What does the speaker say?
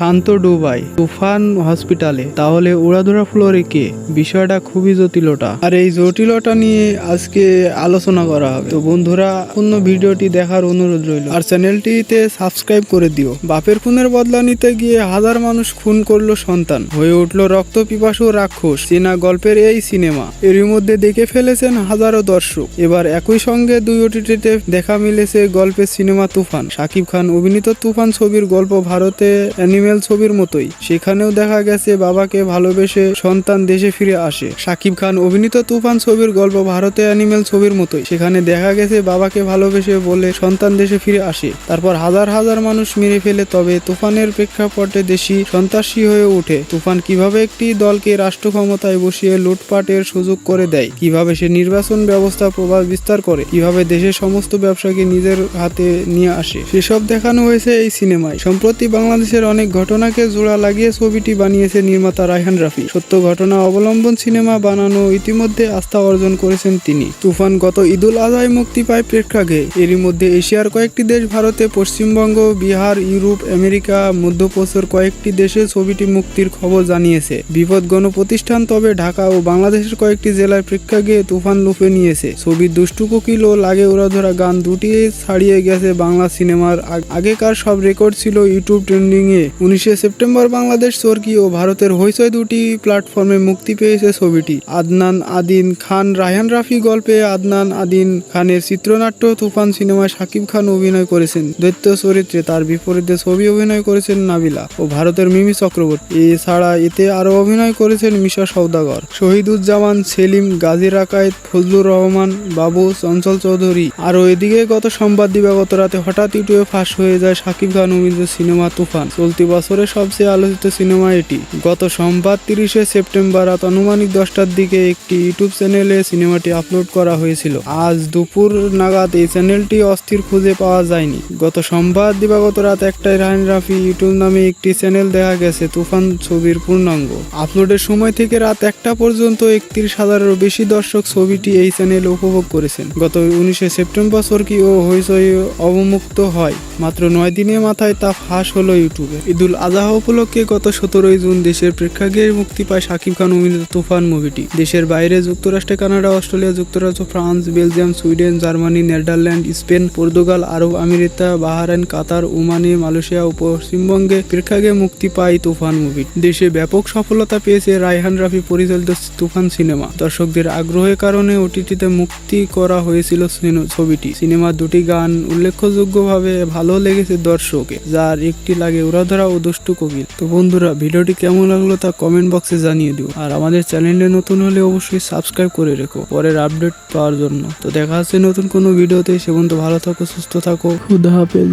শান্ত ডুবাই তুফান হসপিটালে। তাহলে উড়াধুরা ফ্লোরে কে? বিষয়টা খুবই জটিলতা। আর এই জটিলতা নিয়ে আজকে আলোচনা করা হবে। তো বন্ধুরা পূর্ণ ভিডিওটি দেখার অনুরোধ রইল। আর চ্যানেলটিতে সাবস্ক্রাইব করে দিও। বাপের খুনের বদলা নিতে গিয়ে হাজার মানুষ খুন করল সন্তান। হয়ে উঠল রক্ত পিপাসু রাক্ষস। চীনা গল্পের এই সিনেমা। এরই মধ্যে দেখে ফেলেছেন হাজারো দর্শক। এবার একই সঙ্গে দুই ওটিটিতে দেখা মিলেছে গল্পের সিনেমা তুফান। শাকিব খান অভিনীত তুফান ছবির গল্প ভারতে অ্যানিমেল ছবির মতোই। সেখানেও দেখা গেছে বাবাকে ভালোবেসে সন্তান দেশে ফিরে আসে। শাকিব খান অভিনীত তুফান ছবির গল্প ভারতে অ্যানিমেল ছবির মতোই। সেখানে দেখা গেছে বাবাকে ভালোবেসে বলে সন্তান দেশে ফিরে আসে। তারপর হাজার হাজার মানুষ মেরে ফেলে, তবে তুফানের প্রেক্ষাপটে দেশি সন্ত্রাসী হয়ে ওঠে। তুফান কীভাবে একটি দলকে রাষ্ট্র ক্ষমতায় বসিয়ে লুটপাটের সুযোগ করে দেয়? কীভাবে সে নির্বাচন ব্যবস্থা প্রভাব বিস্তার করে? কীভাবে দেশের সমস্ত ব্যবসাকে নিজের হাতে নিয়ে আসে? সেসব দেখানো হয়েছে এই সিনেমায়। সম্প্রতি বাংলাদেশের অনেক ঘটনাকে জোড়া লাগিয়ে ছবিটি বানিয়েছে নির্মাতা রায়হান রাফি। সত্য ঘটনা অবলম্বন সিনেমা বানানো ইতিমধ্যে আস্থা অর্জন করেছেন তিনি। তুফান গত ঈদুল আজহায় মুক্তি পায় প্রেক্ষাগৃহে। এরই মধ্যে এশিয়ার কয়েকটি দেশ ভারতে, পশ্চিমবঙ্গ, বিহার, ইউরোপ, আমেরিকা মধ্যপ্রচুর কয়েকটি দেশে ছবিটি মুক্তির খবর জানিয়েছে। বিপদ গণপ্রতিষ্ঠান তবে ঢাকা ও বাংলাদেশের কয়েকটি জেলার প্রেক্ষাগৃহে তুফান লুফে নিয়েছে। ছবির দুষ্টু কোকিল ও লাগে উড়াধরা গান দুটি ছাড়িয়ে গেছে বাংলা সিনেমার আগেকার সব রেকর্ড ছিল ইউটিউব ট্রেন্ডিং এ উনিশে সেপ্টেম্বর বাংলাদেশ চরকি ও ভারতের হইচই দুটি প্ল্যাটফর্মে মুক্তি পেয়েছে ছবিটি। আদনান আদিন খান রায়হান রাফি গল্পে আদনান আদিন খানের চিত্রনাট্য তুফান সিনেমায় শাকিব খান অভিনয় করেছেন। দৈত্য চরিত্রে তার বিপরীতে ছবি অভিনয় করেছেন নাবিলা ও ভারতের মিমি চক্রবর্তী। এছাড়া এতে আরও অভিনয় করেছেন মিশা সওদাগর। শহীদুজ্জামান, সেলিম, গাজী রাকায়েত, ফজলুর রহমান, বাবু চঞ্চল চৌধুরী। আরও এদিকে গত সোমবার দিবাগত রাতে হঠাৎ ইউটিউবে ফাঁস হয়ে যায় শাকিব খান অভিনীত সিনেমা তুফান। চলতি বছরের সবচেয়ে আলোচিত সিনেমা এটি। গত সোমবার তিরিশে সেপ্টেম্বর রাত আনুমানিক দশটার দিকে একটি ইউটিউব চ্যানেলে সিনেমাটি আপলোড করা হয়েছিল। আজ দুপুর নাগাদ এই চ্যানেলটি অস্থির খুঁজে পাওয়া যায়নি। গত সোমবার দিবাগত রাত একটায় রায়ন রাফি ইউটিউব নামে একটি চ্যানেল দেখা গেছে তুফান ছবির পূর্ণাঙ্গ। আপলোডের সময় থেকে রাত একটা পর্যন্ত একত্রিশ হাজারেরও বেশি দর্শক ছবিটি এই চ্যানেলে উপভোগ করেছেন। গত উনিশে সেপ্টেম্বর সরকি ও হইচই অবমুক্ত হয়। মাত্র নয় দিনের মাথায় তা ফাঁস হলো ইউটিউবে। ঈদুল আজহা উপলক্ষে গত সতেরোই জুন দেশের প্রেক্ষাগৃহে মুক্তি পায় শাকিব খান অভিনীত তুফান মুভিটি। দেশের বাইরে যুক্তরাষ্ট্রে কানাডা, অস্ট্রেলিয়া যুক্তরাষ্ট্র France, Belgium, Sweden, Germany, Netherland, Spain, Portugal, আরব আমিরাত, বাহারাইন, কাতার, ওমানি, মালয়েশিয়া ও পশ্চিমবঙ্গে প্রেক্ষাগৃহে মুক্তি পায় তুফান মুভি। দেশে ব্যাপক সফলতা পেয়েছে রায়হান রাফি পরিচালিত তুফান সিনেমা। দর্শকদের আগ্রহের কারণে ওটিটিতে মুক্তি করা হয়েছিল ছবিটি। সিনেমার দুটি গান উল্লেখযোগ্যভাবে ভালো লেগেছে দর্শকে, যার একটি লাগে উড়াধরা ও দুষ্টু কোকিল তো বন্ধুরা, ভিডিওটি কেমন লাগল তা কমেন্ট বক্সে জানিয়ে দিও। আর আমাদের চ্যানেলে নতুন হলে অবশ্যই সাবস্ক্রাইব করে রেখো পরের আপডেট পাওয়ার জন্য। তো দেখা হচ্ছে নতুন কোনো ভিডিওতে সে বন্ধু ভালো থাকো, সুস্থ থাকো। খুদা হাফেজ।